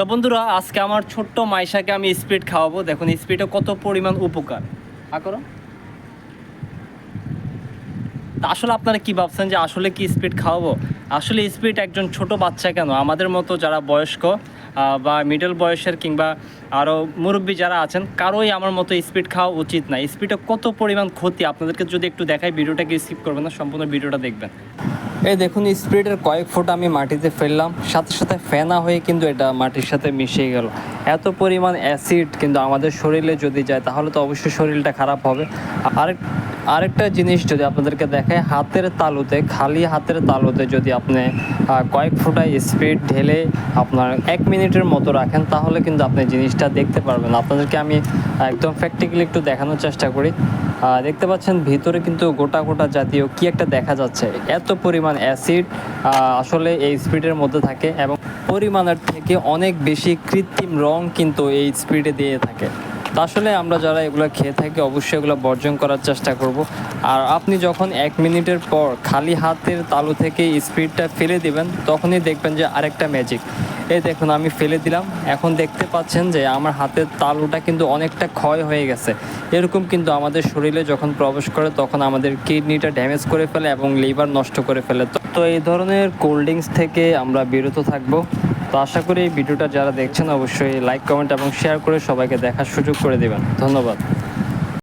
তো বন্ধুরা, আজকে আমার ছোট্ট মাইশাকে আমি স্পিড খাওয়াবো। দেখুন, স্পিডে কত পরিমাণ উপকার। করো। আসলে আপনারা কি ভাবছেন যে আসলে কি স্পিড খাওয়াবো? আসলে স্পিড একজন ছোট বাচ্চা কেন? আমাদের মতো যারা বয়স্ক বা মিডল বয়সের কিংবা আরও মুরব্বী যারা আছেন, কারোই আমার মতো স্পিড খাওয়া উচিত না। স্পিডে কত পরিমাণ ক্ষতি? আপনাদেরকে যদি একটু দেখাই, ভিডিওটাকে স্কিপ করবেন না, সম্পূর্ণ ভিডিওটা দেখবেন। এই দেখুন স্পিডের কয়েক ফুট আমি মাটিতে ফেললাম। সাথে সাথে ফেনা হয়ে কিন্তু এটা মাটির সাথে মিশে গেল। এত পরিমাণ অ্যাসিড কিন্তু আমাদের শরীরে যদি যায়, তাহলে তো অবশ্যই শরীরটা খারাপ হবে। আর আরেকটা জিনিস যদি আপনাদেরকে দেখায় হাতের তালুতে, খালি হাতের তালুতে যদি আপনি কয়েক ফুটায় স্পিড ঢেলে আপনার এক মিনিটের মতো রাখেন, তাহলে কিন্তু আপনি জিনিসটা দেখতে পারবেন। আপনাদেরকে আমি একদম প্র্যাকটিক্যালি একটু দেখানোর চেষ্টা করি। দেখতে পাচ্ছেন ভিতরে কিন্তু গোটা গোটা জাতীয় কি একটা দেখা যাচ্ছে। এত পরিমাণ অ্যাসিড আসলে এই স্পিডের মধ্যে থাকে এবং পরিমাণের থেকে অনেক বেশি কৃত্রিম রং কিন্তু এই স্পিডে দিয়ে থাকে। তা আসলে আমরা যারা এগুলো খেয়ে থাকি, অবশ্যই এগুলো বর্জন করার চেষ্টা করব। আর আপনি যখন এক মিনিটের পর খালি হাতের তালু থেকে স্পিডটা ফেলে দিবেন, তখনই দেখবেন যে আরেকটা ম্যাজিক এই দেখুন, আমি ফেলে দিলাম। এখন দেখতে পাচ্ছেন যে আমার হাতের তালুটা কিন্তু অনেকটা ক্ষয় হয়ে গেছে। এরকম কিন্তু আমাদের শরীরে যখন প্রবেশ করে, তখন আমাদের কিডনিটা ড্যামেজ করে ফেলে এবং লিভার নষ্ট করে ফেলে। তো- এই ধরনের কোল্ড ড্রিঙ্কস থেকে আমরা বিরত থাকব। তো আশা করি এই ভিডিওটা যারা দেখছেন, অবশ্যই লাইক কমেন্ট এবং শেয়ার করে সবাইকে দেখার সুযোগ করে দেবেন। ধন্যবাদ।